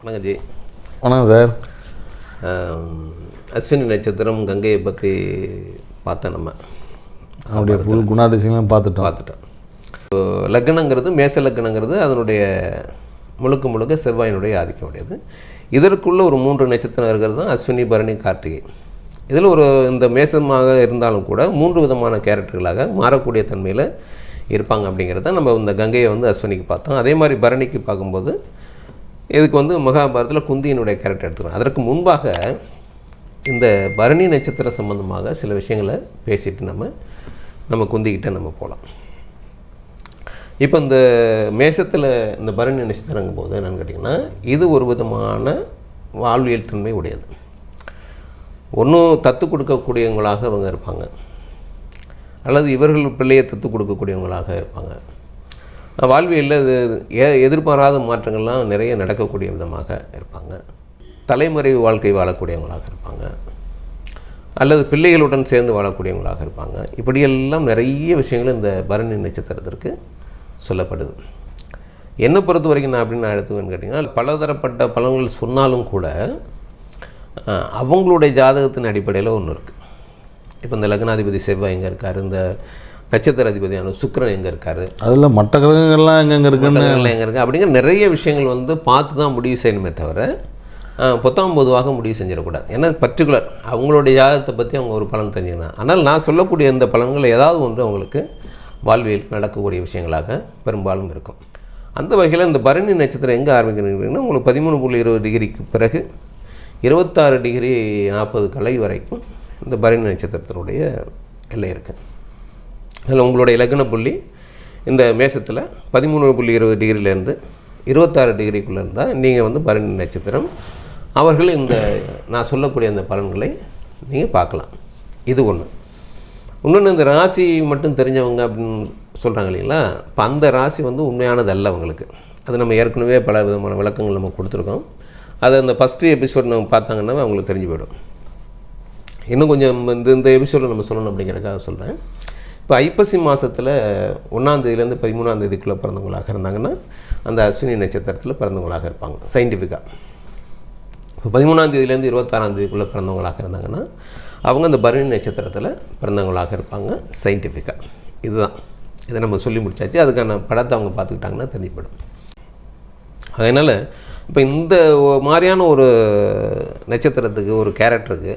வணக்கம் ஜி. வணக்கம் சார். அஸ்வினி நட்சத்திரம் கங்கையை பற்றி பார்த்தோம் நம்ம. அவருடைய புல் குணாதிசயங்களும் பார்த்துட்டோம். பார்த்துட்டோம். இப்போ லக்னங்கிறது மேச லக்னங்கிறது அதனுடைய முழுக்க முழுக்க செவ்வாயினுடைய ஆதிக்கம் உடையது. இதற்குள்ள ஒரு மூன்று நட்சத்திரம் இருக்கிறது தான் அஸ்வினி பரணி கார்த்திகை. இதில் ஒரு இந்த மேசமாக இருந்தாலும் கூட மூன்று விதமான கேரக்டர்களாக மாறக்கூடிய தன்மையில் இருப்பாங்க அப்படிங்கிறத நம்ம இந்த கங்கையை வந்து அஸ்வினிக்கு பார்த்தோம். அதே மாதிரி பரணிக்கு பார்க்கும்போது இதுக்கு வந்து மகாபாரதத்தில் குந்தியினுடைய கேரக்டர் எடுத்துக்கிறோம் அதற்கு முன்பாக இந்த பரணி நட்சத்திரம் சம்பந்தமாக சில விஷயங்களை பேசிட்டு நம்ம நம்ம குந்திக்கிட்ட நம்ம போகலாம் இப்போ இந்த மேசத்தில் இந்த பரணி நட்சத்திரங்கும் போது என்னென்னு கேட்டிங்கன்னா இது ஒரு விதமான வாழ்வியல் தன்மை உடையது. ஒன்றும் தத்து கொடுக்கக்கூடியவங்களாக அவங்க இருப்பாங்க. அல்லது இவர்கள் பிள்ளையை தத்து கொடுக்கக்கூடியவங்களாக இருப்பாங்க. வாழ்வியலில் இது எதிர்பாராத மாற்றங்கள்லாம் நிறைய நடக்கக்கூடிய விதமாக இருப்பாங்க. தலைமுறை வாழ்க்கை வாழக்கூடியவங்களாக இருப்பாங்க. அல்லது பிள்ளைகளுடன் சேர்ந்து வாழக்கூடியவங்களாக இருப்பாங்க. இப்படியெல்லாம் நிறைய விஷயங்கள் இந்த பரணி நட்சத்திரத்திற்கு சொல்லப்படுது. என்னை பொறுத்த வரைக்கும் நான் அப்படின்னு நான் எடுத்துக்கன்னு கேட்டிங்கன்னா பலதரப்பட்ட பலன்கள் சொன்னாலும் கூட அவங்களுடைய ஜாதகத்தின் அடிப்படையில் ஒன்று இருக்குது இப்போ இந்த லக்னாதிபதி செவ்வாய் எங்கே இருக்கார் இந்த நட்சத்திர அதிபதியான சுக்கிரன் எங்கே இருக்கார்? அதில் மற்ற கிரகங்கள்லாம் எங்கெங்கே மண்டலங்கள் எங்கே இருக்குது அப்படிங்கிற நிறைய விஷயங்கள் வந்து பார்த்து தான் முடிவு செய்யணுமே தவிர அஹ், பொத்தாம் பொதுவாக முடிவு செஞ்சிடக்கூடாது. ஏன்னா பர்டிகுலர் அவங்களுடைய ஜாதகத்தை பற்றி அவங்க ஒரு பலன் தெரிஞ்சுக்கணும். ஆனால் நான் சொல்லக்கூடிய இந்த பலன்கள் ஏதாவது ஒன்று அவங்களுக்கு வாழ்வியல் நடக்கக்கூடிய விஷயங்களாக பெரும்பாலும் இருக்கும். அந்த வகையில் இந்த பரணி நட்சத்திரம் எங்கே ஆரம்பிக்கிறீங்கன்னா உங்களுக்கு பதிமூணு புள்ளி இருபது டிகிரிக்கு பிறகு இருபத்தாறு டிகிரி நாற்பது கலை வரைக்கும் இந்த பரணி நட்சத்திரத்தினுடைய எல்லை இருக்குது அதில் உங்களுடைய லக்ன புள்ளி இந்த மேசத்தில் பதிமூணு புள்ளி இருபது டிகிரிலேருந்து இருபத்தாறு டிகிரிக்குள்ளே இருந்தால் நீங்கள் வந்து பரணி நட்சத்திரம். அவர்கள் இந்த நான் சொல்லக்கூடிய அந்த பலன்களை நீங்கள் பார்க்கலாம். இது ஒன்று இன்னொன்று இந்த ராசி மட்டும் தெரிஞ்சவங்க அப்படின்னு சொல்கிறாங்க இல்லைங்களா? இப்போ அந்த ராசி வந்து உண்மையானது அல்ல அவங்களுக்கு. அது நம்ம ஏற்கனவே பல விதமான விளக்கங்கள் நம்ம கொடுத்துருக்கோம். அதை அந்த ஃபஸ்ட்டு எபிசோட் நம்ம பார்த்தாங்கன்னா அவங்களுக்கு தெரிஞ்சு போயிடும். இன்னும் கொஞ்சம் இந்த இந்த எபிசோடில் நம்ம சொல்லணும் அப்படிங்கிறதுக்காக சொல்கிறேன் இப்போ ஐப்பசி மாதத்தில் ஒன்றாந்தேதியிலேருந்து பதிமூணாம் தேதிக்குள்ளே பிறந்தவங்களாக இருந்தாங்கன்னா அந்த அஸ்வினி நட்சத்திரத்தில் பிறந்தவங்களாக இருப்பாங்க சயின்டிஃபிக்காக இப்போ பதிமூணாந்தேதியிலேருந்து இருபத்தாறாந்தேதிக்குள்ளே பிறந்தவங்களாக இருந்தாங்கன்னா அவங்க அந்த பரணி நட்சத்திரத்தில் பிறந்தவங்களாக இருப்பாங்க சயின்டிஃபிக்காக இதுதான். இதை நம்ம சொல்லி முடித்தாச்சு அதுக்கான படத்தை அவங்க பார்த்துக்கிட்டாங்கன்னா தெரிஞ்சுப்படும் அதனால் இப்போ இந்த மாதிரியான ஒரு நட்சத்திரத்துக்கு ஒரு கேரக்டருக்கு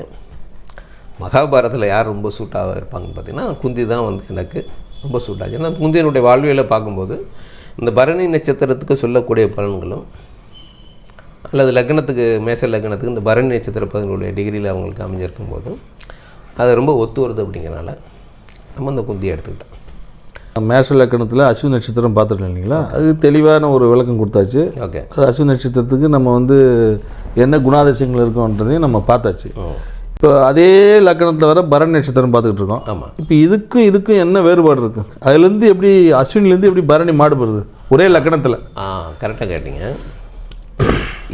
மகாபாரதத்தில் யார் ரொம்ப சூட்டாக இருப்பாங்கன்னு பார்த்தீங்கன்னா குந்தி தான் வந்து எனக்கு ரொம்ப சூட் ஆச்சு. ஏன்னா குந்தியனுடைய வாழ்வியலை பார்க்கும்போது இந்த பரணி நட்சத்திரத்துக்கு சொல்லக்கூடிய பலன்களும் அல்லது லக்னத்துக்கு மேச லக்னத்துக்கு இந்த பரணி நட்சத்திர பலன்களுடைய டிகிரியில் அவங்களுக்கு அமைஞ்சிருக்கும் போது அது ரொம்ப ஒத்து வருது அப்படிங்கிறனால நம்ம இந்த குந்தியை எடுத்துக்கிட்டோம். மேஷ லக்கணத்தில் அஸ்வினி நட்சத்திரம் பார்த்துட்டோம் இல்லைங்களா? அது தெளிவான ஒரு விளக்கம் கொடுத்தாச்சு. ஓகே. அது அஸ்வினி நட்சத்திரத்துக்கு நம்ம வந்து என்ன குணாதிசயங்கள் இருக்குன்றதையும் நம்ம பார்த்தாச்சு. இப்போ அதே லக்கணத்தில் வர பரண் நட்சத்திரம் பார்த்துக்கிட்டு இருக்கோம். ஆமாம் இப்போ இதுக்கும் இதுக்கும் என்ன வேறுபாடு இருக்கு? அதுலேருந்து எப்படி அஸ்வினிலேருந்து எப்படி பரணி மாடுபடுது ஒரே லக்கணத்தில். ஆ கரெக்டாக கேட்டீங்க.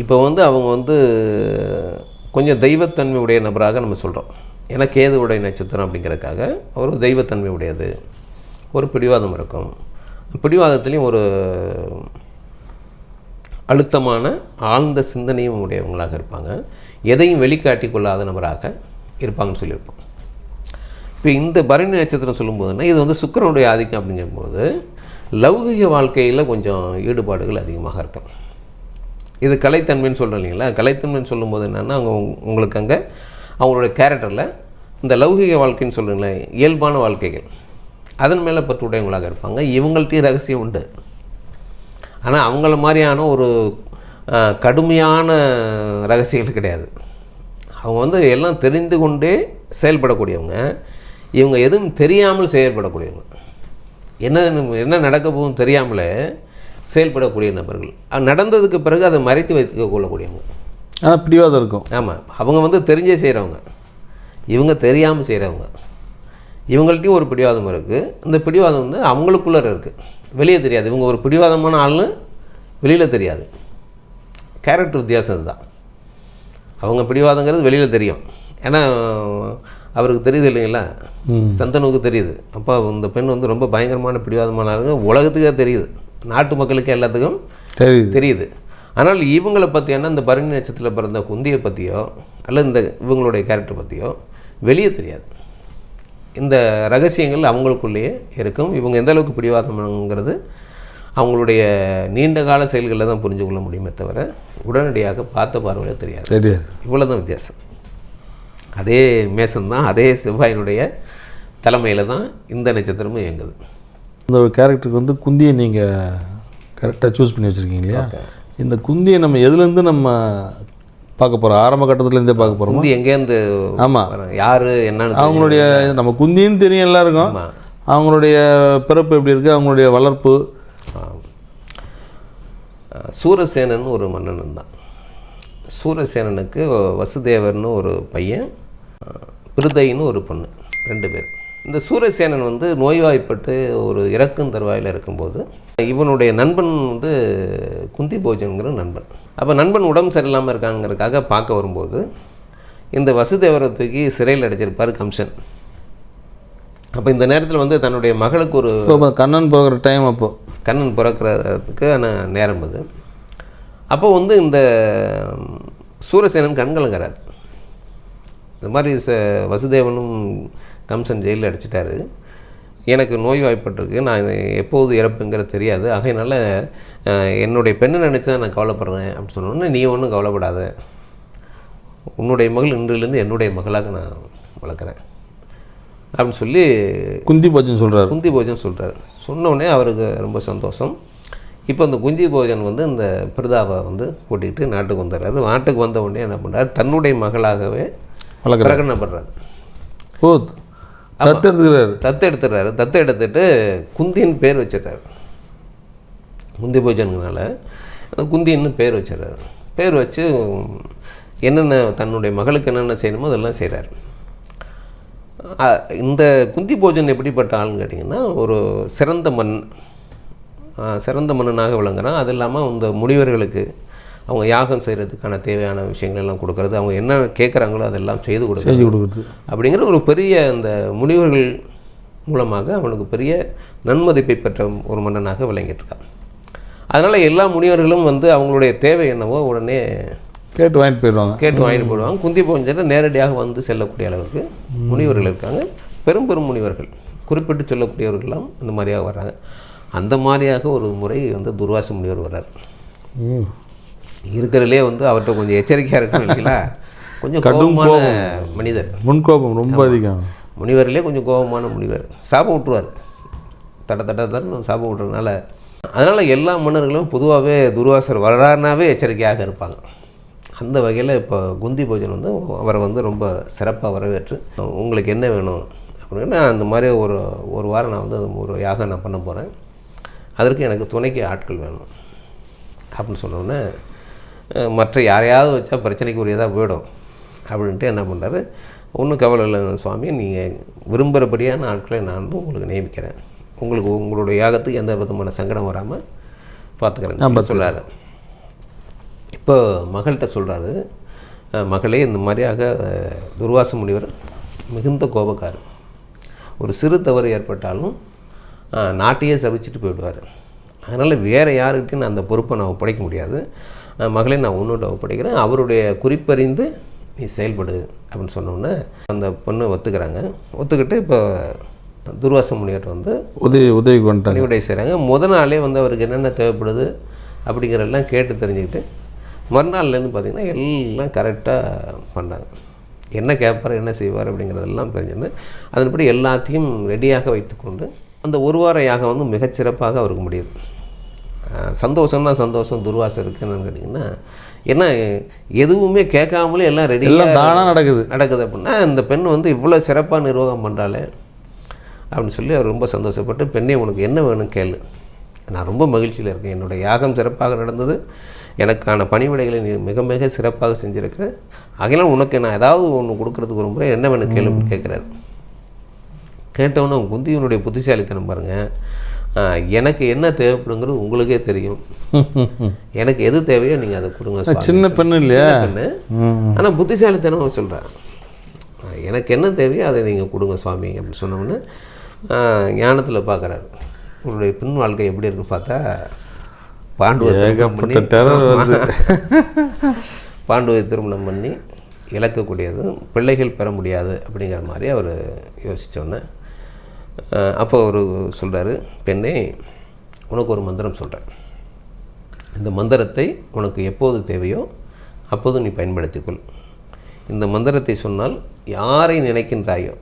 இப்போ வந்து அவங்க வந்து கொஞ்சம் தெய்வத்தன்மை உடைய நபராக நம்ம சொல்கிறோம் ஏன்னா கேதுவுடைய நட்சத்திரம் அப்படிங்கிறதுக்காக ஒரு தெய்வத்தன்மை உடையது. ஒரு பிடிவாதம் இருக்கும். பிடிவாதத்துலேயும் ஒரு அழுத்தமான ஆழ்ந்த சிந்தனையும் உடையவங்களாக இருப்பாங்க. எதையும் வெளிக்காட்டி கொள்ளாத நபராக இருப்பாங்கன்னு சொல்லியிருப்போம். இப்போ இந்த பரணி நட்சத்திரம் சொல்லும்போதுன்னா இது வந்து சுக்கிரனுடைய ஆதிக்கம் அப்படிங்கும்போது லௌகிக வாழ்க்கையில் கொஞ்சம் ஈடுபாடுகள் அதிகமாக இருக்கும். இது கலைத்தன்மைன்னு சொல்கிறோம் இல்லைங்களா? கலைத்தன்மைன்னு சொல்லும்போது என்னென்னா அவங்க உங்களுக்கு அங்கே அவங்களுடைய கேரக்டரில் இந்த லௌகிக வாழ்க்கைன்னு சொல்கிறீங்களே இயல்பான வாழ்க்கைகள். அதன் மேலே பற்றுடையவங்களாக இருப்பாங்க. இவங்கள்ட்டையும் ரகசியம் உண்டு. ஆனால் அவங்கள மாதிரியான ஒரு கடுமையான ரகசியங்கள் கிடையாது. அவங்க வந்து எல்லாம் தெரிந்து கொண்டே செயல்படக்கூடியவங்க. இவங்க எதுவும் தெரியாமல் செயல்படக்கூடியவங்க. என்ன என்ன நடக்க போகும் தெரியாமலே செயல்படக்கூடிய நபர்கள். நடந்ததுக்கு பிறகு அதை மறைத்து வைத்துக் கொள்ளக்கூடியவங்க. ஆனால் பிடிவாதம் இருக்கும். ஆமாம் அவங்க வந்து தெரிஞ்சே செய்கிறவங்க இவங்க தெரியாமல் செய்கிறவங்க இவங்கள்ட்டையும் ஒரு பிடிவாதம் இருக்குது இந்த பிடிவாதம் வந்து அவங்களுக்குள்ளே இருக்குது வெளியே தெரியாது. இவங்க ஒரு பிடிவாதமான ஆள்னு வெளியில் தெரியாது. கேரக்டர் வித்தியாசம் இதுதான் அவங்க பிடிவாதங்கிறது வெளியில் தெரியும். ஏன்னா அவருக்கு தெரியுது இல்லைங்களா? சந்தனுக்கு தெரியுது. அப்போ இந்த பெண் வந்து ரொம்ப பயங்கரமான பிடிவாதமான ஆளுங்க. உலகத்துக்கே தெரியுது. நாட்டு மக்களுக்கு எல்லாத்துக்கும் தெரியுது. தெரியுது. ஆனால் இவங்களை பற்றியான இந்த பரணி நட்சத்திரத்தில் பிறந்த குந்தியை பற்றியோ அல்லது இந்த இவங்களுடைய கேரக்டர் பற்றியோ வெளியே தெரியாது. இந்த ரகசியங்கள் அவங்களுக்குள்ளேயே இருக்கும். இவங்க எந்த அளவுக்கு பிடிவாதம்ங்கிறது அவங்களுடைய நீண்ட கால செயல்களில் தான் புரிஞ்சு கொள்ள முடியுமே தவிர உடனடியாக பார்த்த பார்வையில் தெரியாது. தெரியாது. இவ்வளோ தான் வித்தியாசம். அதே மேசன்தான் அதே செவ்வாயினுடைய தலைமையில் தான் இந்த நட்சத்திரமும் இயங்குது. இந்த ஒரு கேரக்டருக்கு வந்து குந்தியை நீங்கள் கரெக்டாக சூஸ் பண்ணி வச்சுருக்கீங்க இல்லையா? இந்த குந்தியை நம்ம எதுலேருந்து நம்ம பார்க்க போகிறோம் ஆரம்ப கட்டத்துலேருந்தே பார்க்க போகிறோம் குந்தி எங்கேருந்து ஆமாம்? யாரு என்னன்னு அவங்களுடைய நம்ம குந்தின்னு தெரியும் எல்லாருக்கும். அவங்களுடைய பிறப்பு எப்படி இருக்குது அவங்களுடைய வளர்ப்பு சூரசேனன் ஒரு மன்னன் இருந்தான் சூரசேனனுக்கு வசுதேவர்னு ஒரு பையன் பிருதைன்னு ஒரு பொண்ணு ரெண்டு பேர். இந்த சூரசேனன் வந்து நோய்வாய்ப்பட்டு ஒரு இறக்கும் தருவாயில் இருக்கும்போது இவனுடைய நண்பன் வந்து குந்தி போஜன்கிற நண்பன். அப்போ நண்பன் உடம்பு சரியில்லாமல் இருக்காங்கிறதுக்காக பார்க்க வரும்போது இந்த வசுதேவரை தூக்கி சிறையில் அடைச்சிருப்பார் கம்சன். அப்போ இந்த நேரத்தில் வந்து தன்னுடைய மகளுக்கு ஒரு கண்ணன் போகிற டைம் அப்போது கண்ணன் பிறக்கிறதுக்கான நேரம் அது. அப்போ வந்து இந்த சூரசேனன் கண்கலங்கிறார் இந்த மாதிரி ச வசுதேவனும் கம்சன் ஜெயிலில் அடிச்சிட்டாரு. எனக்கு நோய் வாய்ப்பட்டிருக்கு நான் எப்போது இறப்புங்கிறது தெரியாது. ஆகையினால என்னுடைய பெண்ணை நினச்சி தான் நான் கவலைப்படுறேன் அப்படின்னு சொன்னோன்னே நீ ஒன்றும் கவலைப்படாத. உன்னுடைய மகள் இன்றிலிருந்து என்னுடைய மகளாக நான் வளர்க்குறேன். அப்படின்னு சொல்லி குந்தி போச்சுன்னு சொல்கிறாரு குந்தி போஜன் சொல்கிறார் சொன்னோடனே அவருக்கு ரொம்ப சந்தோஷம். இப்போ இந்த குந்தி போஜன் வந்து இந்த பிரதாவை வந்து கூட்டிகிட்டு நாட்டுக்கு வந்துடுறாரு. நாட்டுக்கு வந்த உடனே என்ன பண்ணுறாரு தன்னுடைய மகளாகவே வளர்க்குறாரு. பிரகடனப்படுறாரு. ஓ தத்து எடுத்துக்கிறாரு. தத்து எடுத்துடுறாரு தத்து எடுத்துட்டு குந்தின்னு பேர் வச்சிடுறாரு. குந்தி போஜனுங்கனால குந்தின்னு பேர் வச்சிடுறாரு. பேர் வச்சு என்னென்ன தன்னுடைய மகளுக்கு என்னென்ன செய்யணுமோ அதெல்லாம் செய்கிறார் இந்த குந்தி போஜன் எப்படிப்பட்ட ஆளுன்னு கேட்டிங்கன்னா ஒரு சிறந்த மண் சிறந்த மன்னனாக விளங்குறான். அது இல்லாமல் இந்த முனிவர்களுக்கு அவங்க யாகம் செய்கிறதுக்கான தேவையான விஷயங்கள் எல்லாம் கொடுக்கறது அவங்க என்ன கேட்குறாங்களோ அதெல்லாம் செய்து கொடுக்குறது செஞ்சு கொடுக்குறது. அப்படிங்கிற ஒரு பெரிய அந்த முனிவர்கள் மூலமாக அவனுக்கு பெரிய நன்மதிப்பை பெற்ற ஒரு மன்னனாக விளங்கிட்டு இருக்கான். அதனால் எல்லா முனிவர்களும் வந்து அவங்களுடைய தேவை என்னவோ உடனே கேட்டு வாங்கிட்டு போயிடுவாங்க. கேட்டு வாங்கிட்டு போடுவாங்க குந்தி போஞ்சனை நேரடியாக வந்து செல்லக்கூடிய அளவுக்கு முனிவர்கள் இருக்காங்க. பெரும் பெரும் முனிவர்கள். குறிப்பிட்டு சொல்லக்கூடியவர்கள்லாம் இந்த மாதிரியாக வர்றாங்க. அந்த மாதிரியாக ஒரு முறை வந்து துர்வாச முனிவர் வர்றார். இருக்கிறதுலே வந்து அவர்கிட்ட கொஞ்சம் எச்சரிக்கையாக இருக்கும் இல்லைங்களா? கொஞ்சம் கோபமான மனிதர். முன்கோபம் ரொம்ப அதிகம். முனிவரிலே கொஞ்சம் கோபமான முனிவர். சாபம் விட்டுருவார் தட தட தடன்னு சாபம் விட்டுறதுனால அதனால் எல்லா மன்னர்களும் பொதுவாகவே துர்வாசர் வர்றாருனாவே எச்சரிக்கையாக இருப்பாங்க. அந்த வகையில் இப்போ குந்தி பூஜன் வந்து அவரை வந்து ரொம்ப சிறப்பாக வரவேற்று உங்களுக்கு என்ன வேணும்? அப்படின்னு அந்த மாதிரி ஒரு ஒரு வாரம் நான் வந்து ஒரு யாகம் நான் பண்ண போகிறேன் அதற்கு எனக்கு துணைக்கு ஆட்கள் வேணும். அப்படின்னு சொன்னோன்னே அஹ், மற்ற யாரையாவது வச்சா பிரச்சனைக்கு உரியதாக போயிடும். அப்படின்ட்டு என்ன பண்ணுறாரு ஒன்றும் கவலை இல்லை சுவாமி நீங்கள் விரும்புகிறபடியான ஆட்களை நான் வந்து உங்களுக்கு நியமிக்கிறேன். உங்களுக்கு உங்களுடைய யாகத்துக்கு எந்த விதமான சங்கடம் வராமல் பார்த்துக்கிறேன் சொல்கிறாரு இப்போ மகள்கிட்ட சொல்கிறாரு மகளே இந்த மாதிரியாக துர்வாச முனிவர் மிகுந்த கோபக்காரர். ஒரு சிறு தவறு ஏற்பட்டாலும் நாட்டையே சபிச்சுட்டு போயிடுவார். அதனால் வேறு யாருக்கிட்டையும் நான் அந்த பொறுப்பை நான் ஒப்படைக்க முடியாது. மகளே நான் உன்னோட ஒப்படைக்கிறேன். அவருடைய குறிப்பறிந்து நீ செயல்படு அப்படின்னு சொன்னோன்னே அந்த பொண்ணு ஒத்துக்கிறாங்க. ஒத்துக்கிட்டு இப்போ துர்வாச முனிவர் வந்து உதவி உதவிக்கு வந்துட்டாங்க பணிவிடை செய்கிறாங்க முத நாளே வந்து அவருக்கு என்னென்ன தேவைப்படுது அப்படிங்கிறதெல்லாம் கேட்டு தெரிஞ்சுக்கிட்டு மறுநாள்லேருந்து பார்த்திங்கன்னா எல்லாம் கரெக்டாக பண்ணாங்க. என்ன கேட்பார் என்ன செய்வார் அப்படிங்கிறதெல்லாம் தெரிஞ்சுன்னு அதன்படி எல்லாத்தையும் ரெடியாக வைத்துக்கொண்டு அந்த ஒரு வார யாகம் வந்து மிகச்சிறப்பாக அவருக்கு முடியுது. சந்தோஷம்னா சந்தோஷம் துர்வாசம் இருக்குது என்னன்னு கேட்டிங்கன்னா ஏன்னா எதுவுமே கேட்காமலே எல்லாம் ரெடியாக எல்லாம் தானாக நடக்குது. நடக்குது அப்படின்னா இந்த பெண் வந்து இவ்வளோ சிறப்பாக நிர்வாகம் பண்ணுறாளே அப்படின்னு சொல்லி அவர் ரொம்ப சந்தோஷப்பட்டு பெண்ணே உனக்கு என்ன வேணும் கேளு. நான் ரொம்ப மகிழ்ச்சியில் இருக்கேன். என்னுடைய யாகம் சிறப்பாக நடந்தது. எனக்கான பணிவிடைகளை நீ மிக மிக சிறப்பாக செஞ்சுருக்கிற. ஆகையினால் உனக்கு நான் ஏதாவது ஒன்று கொடுக்கறதுக்கு ஒரு முறை என்ன வேணும் கேளு அப்படின்னு கேட்குறாரு கேட்டவொன்னே குந்தியனுடைய புத்திசாலித்தனம் பாருங்கள் எனக்கு என்ன தேவைப்படுங்கிறது உங்களுக்கே தெரியும். எனக்கு எது தேவையோ நீங்கள் அதை கொடுங்க. சின்ன பெண்ணு இல்லையா? ஆனால் புத்திசாலித்தனம் சொல்கிறார் எனக்கு என்ன தேவையோ அதை நீங்கள் கொடுங்க சுவாமி அப்படின்னு சொன்னோன்னே ஞானத்தில் பார்க்குறாரு உங்களுடைய பின் வாழ்க்கை எப்படி இருக்குன்னு பார்த்தா பாண்டுவை. பாண்டுவை திருமணம் பண்ணி இழக்கக்கூடியது பிள்ளைகள் பெற முடியாது அப்படிங்கிற மாதிரி அவர் யோசித்தோன்னே அப்போ அவர் சொல்கிறாரு பெண்ணே உனக்கு ஒரு மந்திரம் சொல்கிறேன் இந்த மந்திரத்தை உனக்கு எப்போது தேவையோ அப்போது நீ பயன்படுத்திக்கொள் இந்த மந்திரத்தை சொன்னால் யாரை நினைக்கின்றாயோ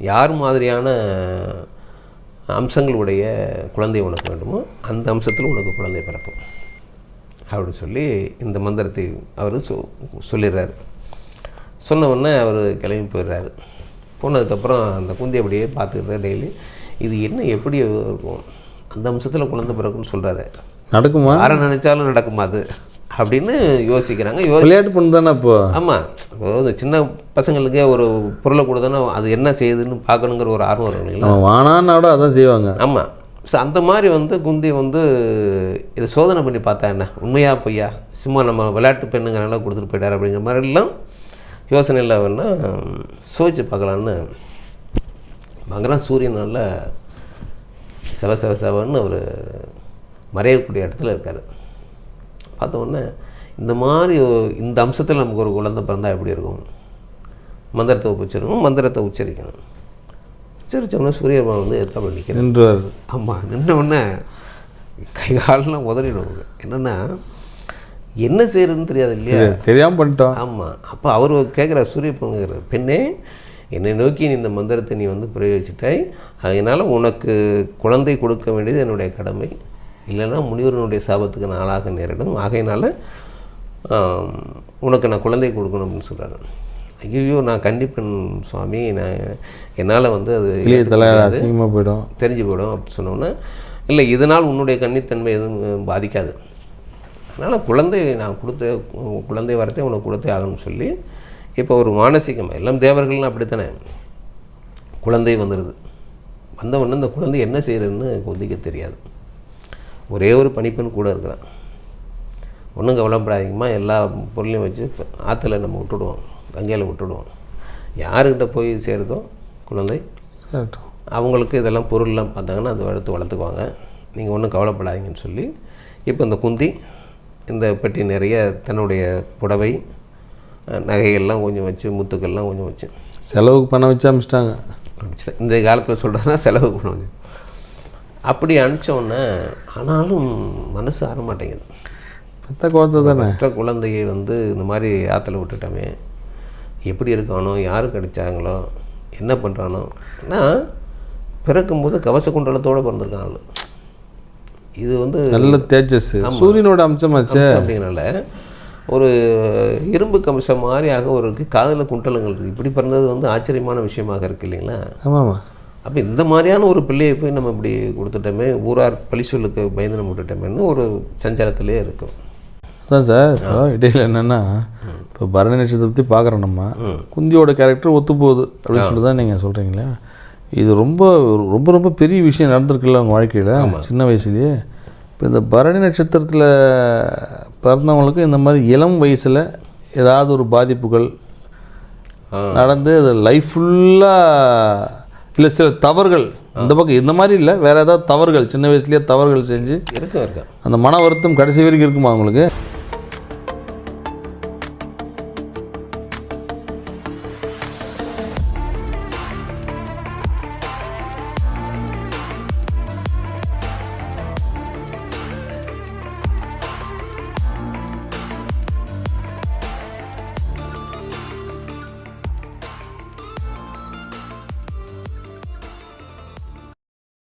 யார் மாதிரியான அம்சங்களுடைய குழந்தை உனக்கு வேண்டுமோ அந்த அம்சத்தில் உனக்கு குழந்தை பிறக்கும். அப்படின்னு சொல்லி இந்த மந்திரத்தை அவர் சொ சொல்லிடுறாரு. சொன்ன உடனே அவர் கிளம்பி போயிடுறாரு. போனதுக்கப்புறம் அந்த குந்தி அப்படியே பார்த்துக்கிட்டு டெய்லி இது என்ன எப்படி இருக்கும்? அந்த அம்சத்தில் குழந்தை பிறக்கும்னு சொல்கிறாரு நடக்குமா? யாரை நினைச்சாலும் நடக்குமா அது? அப்படின்னு யோசிக்கிறாங்க. விளையாட்டு பண்ணு தானே இப்போ ஆமாம் இந்த சின்ன பசங்களுக்கே ஒரு பொருளை கொடுத்தோன்னா அது என்ன செய்யுதுன்னு பார்க்கணுங்கிற ஒரு ஆர்வம் இருக்கும் இல்லைங்களா? வானானோட அதான் செய்வாங்க. ஆமாம் ஸோ அந்த மாதிரி வந்து குந்தி வந்து இதை சோதனை பண்ணி பார்த்தா என்ன? உண்மையா பொய்யா? சும்மா நம்ம விளையாட்டு பெண்ணுங்கிறனால கொடுத்துட்டு போயிட்டார் அப்படிங்கிற மாதிரிலாம் யோசனை இல்லை வேணா சோதிச்சு பார்க்கலான்னு பார்க்குறான். சூரியன் நல்ல செவ செவ செவன்னு ஒரு மறையக்கூடிய இடத்துல இருக்கார். பார்த்த உடனே இந்த மாதிரி இந்த அம்சத்தில் நமக்கு ஒரு குழந்தை பிறந்தா எப்படி இருக்கும்? மந்திரத்தை உச்சரிக்கணும் மந்திரத்தை உச்சரிக்கணும். உச்சரித்தோடனே சூரிய பகவான் வந்து எதிர்த்தாப்புல நிற்கிறேன் ஆமாம் நின்ன உடனே கை காலெல்லாம் உதறிடும் என்னென்னா என்ன செய்யறதுன்னு தெரியாது இல்லையா? தெரியாமல் பண்ணிட்டோம். ஆமாம் அப்போ அவர் கேட்குறார் சூரிய பொண்ணுங்கிற பெண்ணே என்னை நோக்கி நீ இந்த மந்திரத்தை நீ வந்து பிரயோகிச்சிட்டாய். அதனால் உனக்கு குழந்தை கொடுக்க வேண்டியது என்னுடைய கடமை. இல்லைன்னா முனிவரனுடைய சாபத்துக்கு நான் ஆளாக நேரிடும். ஆகையினால உனக்கு நான் குழந்தை கொடுக்கணும் அப்படின்னு சொல்கிறாரு ஐயோ நான் கண்டிப்பேன் சுவாமி. நான் என்னால் வந்து அது. அசிங்கமாக போயிடும். தெரிஞ்சு போயிடும் அப்படின்னு சொன்னோன்னே இல்லை இதனால் உன்னுடைய கன்னித்தன்மை எதுவும் பாதிக்காது. அதனால் குழந்தை நான் கொடுத்த குழந்தை வரத்தை உனக்கு கொடுத்தே ஆகணும்னு சொல்லி இப்போ ஒரு மானசீகம் எல்லாம் தேவர்கள்லாம் அப்படித்தானே? குழந்தை வந்துடுது வந்த உடனே இந்த குழந்தை என்ன செய்யறதுன்னு குந்திக்க தெரியாது. ஒரே ஒரு பணிப்பெண் கூட இருக்கிறான். ஒன்றும் கவலைப்படாதீங்கம்மா எல்லா பொருளையும் வச்சு ஆற்றுல நம்ம விட்டுடுவோம் கங்கையில் விட்டுடுவோம். யாருக்கிட்ட போய் சேருதோ குழந்தை அவங்களுக்கு இதெல்லாம் பொருள்லாம் பார்த்தாங்கன்னா அதை எடுத்து வளர்த்துக்குவாங்க. நீங்கள் ஒன்றும் கவலைப்படாதீங்கன்னு சொல்லி இப்போ இந்த குந்தி இந்த பெட்டி நிறைய தன்னுடைய புடவை நகைகள்லாம் கொஞ்சம் வச்சு முத்துக்கள்லாம் கொஞ்சம் வச்சு. செலவுக்கு பணம் வச்சு அமிச்சிட்டாங்க. இந்த காலத்தில் சொல்கிறதுனா செலவு பண்ணுவாங்க அப்படி அனுப்பிச்ச உடனே ஆனாலும் மனசு ஆற மாட்டேங்குது பெத்த குழந்தை தானே? மற்ற குழந்தையை வந்து இந்த மாதிரி ஆற்றுல விட்டுட்டோமே. எப்படி இருக்கானோ யார் கிடைச்சாங்களோ என்ன பண்ணுறானோ ஏன்னா பிறக்கும்போது கவச குண்டலத்தோடு பிறந்திருக்கான் ஆளு. இது வந்து நல்ல தேஜஸ். சூரியனோட அம்சமாச்சே? அம்சம் அப்படிங்கிறனால ஒரு இரும்பு கம்சம் மாதிரியாக ஒரு காதில் குண்டலங்கள் இருக்குது இப்படி பிறந்தது வந்து ஆச்சரியமான விஷயமாக இருக்கு இல்லைங்களா? ஆமாம்மா அப்போ இந்த மாதிரியான ஒரு பிள்ளையை போய் நம்ம இப்படி கொடுத்துட்டோமே ஊரார் பழி சொல்லுக்கு பயந்து நம்ம விட்டுட்டோமேன்னு ஒரு சஞ்சாரத்திலே இருக்கும். அதான் சார் இப்போ இடையில என்னென்னா இப்போ பரணி நட்சத்திரத்தை பற்றி பார்க்குறோம் நம்ம. குந்தியோட கேரக்டர் ஒத்து போகுது அப்படின்னு சொல்லி தான் நீங்கள் சொல்கிறீங்களா இது ரொம்ப ரொம்ப ரொம்ப பெரிய விஷயம் நடந்திருக்குல்ல அவங்க வாழ்க்கையில் சின்ன வயசுலேயே. இப்போ இந்த பரணி நட்சத்திரத்தில் பிறந்தவங்களுக்கு இந்த மாதிரி இளம் வயசில் ஏதாவது ஒரு பாதிப்புகள். நடந்து அது லைஃப் ஃபுல்லாக இல்லை சில தவறுகள். இந்த பக்கம் இந்த மாதிரி இல்லை வேறு ஏதாவது தவறுகள் சின்ன வயசுலேயே தவறுகள் செஞ்சு இருக்கும் இருக்கும் அந்த மன வருத்தம் கடைசி வரைக்கும் இருக்குமா அவங்களுக்கு